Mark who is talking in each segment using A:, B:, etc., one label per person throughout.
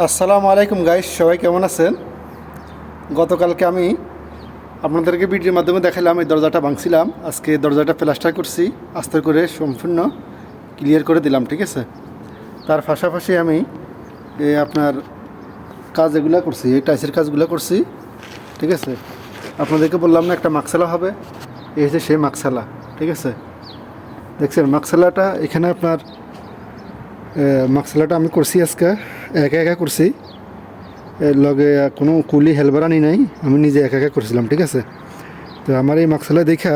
A: আসসালামু আলাইকুম গাইস সবাই কেমন আছেন? গতকালকে আমি আপনাদেরকে ভিডিওর মাধ্যমে দেখালাম এই দরজাটা ভাঙছিলাম। আজকে দরজাটা প্লাস্টার করছি, আস্তে করে সম্পূর্ণ ক্লিয়ার করে দিলাম, ঠিক আছে? তার পাশাপাশি আমি আপনার কাজ এগুলো করছি, এই টাইসের কাজগুলো করছি, ঠিক আছে? আপনাদেরকে বললাম না একটা মাকসালা হবে, এই হচ্ছে সেই মাকসালা, ঠিক আছে? দেখছেন, মাকসালাটা এখানে আপনার মাকসালাটা আমি করছি আজকে। একা একা করছি। লগে কোনো কুলি হেলবার আনি নাই। আমি নিজে একা একা করছিলাম, ঠিক আছে? তো আমার এই মাকসালা দেখা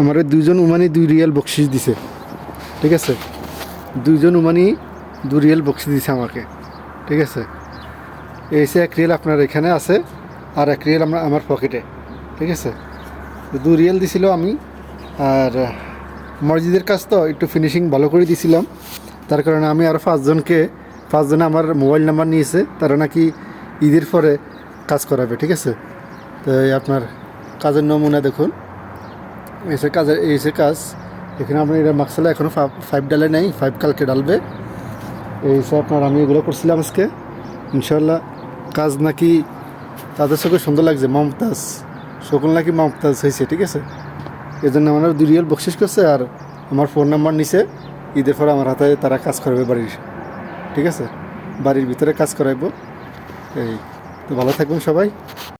A: আমার এই দুইজন উমানি দুই রিয়েল বকশিস দিছে, ঠিক আছে? দুইজন উমানি দুই রিয়েল বকশিস দিছে আমাকে, ঠিক আছে? এই সে এক রিয়েল আপনার এখানে আছে আর এক রিয়েল আমরা আমার পকেটে, ঠিক আছে? দুই রিয়েল দিছিল আমি। আর মসজিদের কাজ তো একটু ফিনিশিং ভালো করে দিছিলাম। তার কারণে আমি আরও পাঁচজনকে, পাঁচজনে আমার মোবাইল নাম্বার নিয়েছে, তারা নাকি ঈদের পরে কাজ করাবে, ঠিক আছে? তো এই আপনার কাজের নমুনা দেখুন। এসে কাজের এসে কাজ, এখানে আপনার এটা মাকসালা এখনও ফাইভ ডালে নেই ফাইভ কালকে ডালবে। এই হিসেবে আপনার আমি এগুলো করছিলাম আজকে। ইনশাল্লাহ কাজ নাকি তাদের চোখে সুন্দর লাগছে, মমতাজ। সকল নাকি মমতাজ হয়েছে, ঠিক আছে? এই জন্য আমার দুই রিয়েল বকশিস করছে আর আমার ফোন নাম্বার নিছে। ঈদের পর আমার হাতে তারা কাজ করবে বাড়ির, ঠিক আছে? বাড়ির ভিতরে কাজ করাইব। এই, তো ভালো থাকবেন সবাই।